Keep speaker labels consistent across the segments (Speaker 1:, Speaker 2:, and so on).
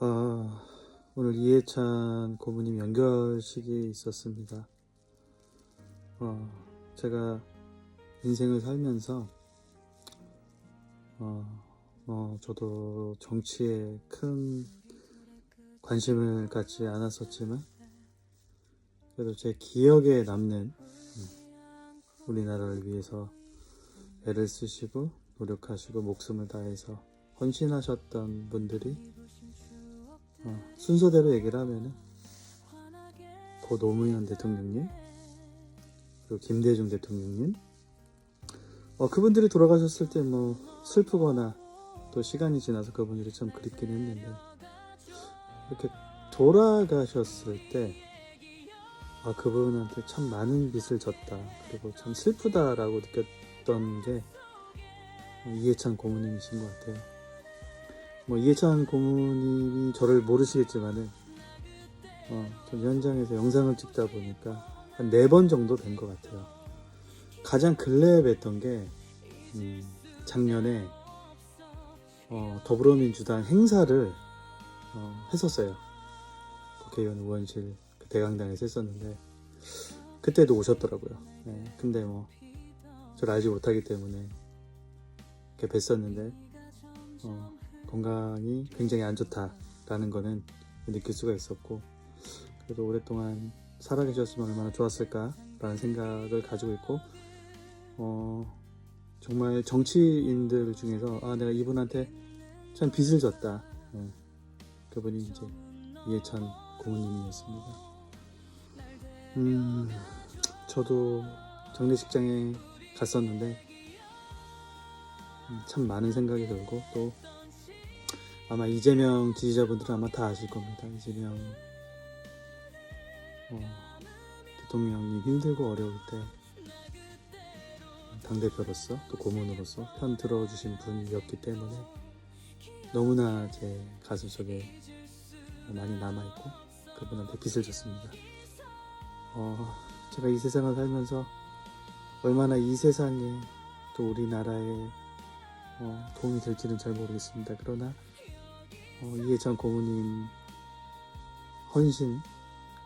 Speaker 1: 아, 오늘 이해찬 고모님 연결식이 있었습니다. 어, 제가 인생을 살면서, 어, 뭐, 저도 정치에 큰 관심을 갖지 않았었지만, 그래도 제 기억에 남는 음, 우리나라를 위해서 애를 쓰시고 노력하시고 목숨을 다해서 헌신하셨던 분들이 어, 순서대로 얘기를 하면은 고 노무현 대통령님 그리고 김대중 대통령님 어, 그분들이 돌아가셨을 때 뭐 슬프거나 또 시간이 지나서 그분들이 참 그립긴 했는데 이렇게 돌아가셨을 때 아, 그분한테 참 많은 빚을 졌다 그리고 참 슬프다라고 느꼈던 게 이해찬 고모님이신 것 같아요. 뭐 이해찬 고모님이 저를 모르시겠지만은 어, 전 현장에서 영상을 찍다 보니까 한 네 번 정도 된 것 같아요. 가장 근래에 뵀던 게 음, 작년에 어, 더불어민주당 행사를 어, 했었어요. 국회의원 의원실 그 대강당에서 했었는데 그때도 오셨더라고요. 네, 근데 뭐 저를 알지 못하기 때문에 이렇게 뵀었는데 어, 건강이 굉장히 안 좋다라는 거는 느낄 수가 있었고 그래도 오랫동안 살아계셨으면 얼마나 좋았을까라는 생각을 가지고 있고 어, 정말 정치인들 중에서 아 내가 이분한테 참 빚을 졌다. 예, 그분이 이제 이해찬 고모님이었습니다. 음 저도 장례식장에 갔었는데 음, 참 많은 생각이 들고 또 아마 이재명 지지자분들은 아마 다 아실 겁니다. 이재명 어, 대통령이 힘들고 어려울 때 당대표로서 또 고문으로서 편 들어주신 분이었기 때문에 너무나 제 가슴 속에 많이 남아있고 그분한테 빚을 졌습니다. 어, 제가 이 세상을 살면서 얼마나 이 세상에 또 우리나라에 어, 도움이 될지는 잘 모르겠습니다. 그러나 어, 이해찬 고모님 헌신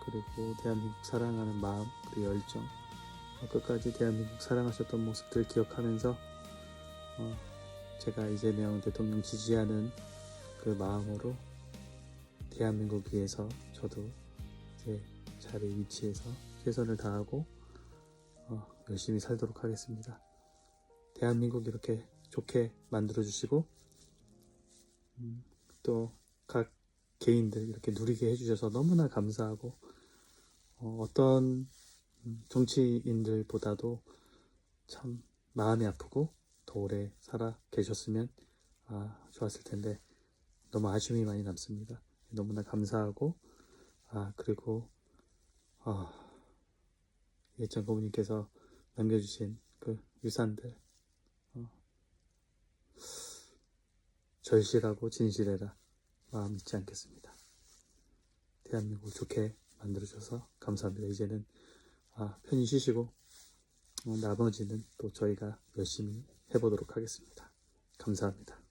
Speaker 1: 그리고 대한민국 사랑하는 마음 그리고 열정 어, 끝까지 대한민국 사랑하셨던 모습들 기억하면서 어, 제가 이재명 대통령 지지하는 그 마음으로 대한민국 위해서 저도 제 자리 위치에서 최선을 다하고 어, 열심히 살도록 하겠습니다. 대한민국 이렇게 좋게 만들어 주시고 음, 또 각 개인들 이렇게 누리게 해주셔서 너무나 감사하고 어, 떤 정치인들보다도 참 마음이 아프고 더 오래 살아 계셨으면 아, 좋았을 텐데 너무 아쉬움이 많이 남습니다. 너무나 감사하고 아 그리고 아, 예찬 고모님께서 남겨주신 그 유산들 어, 절실하고 진실해라 마음 잊지 않겠습니다. 대한민국을 좋게 만들어줘서 감사합니다. 이제는 아, 편히 쉬시고 어, 나머지는 또 저희가 열심히 해보도록 하겠습니다. 감사합니다.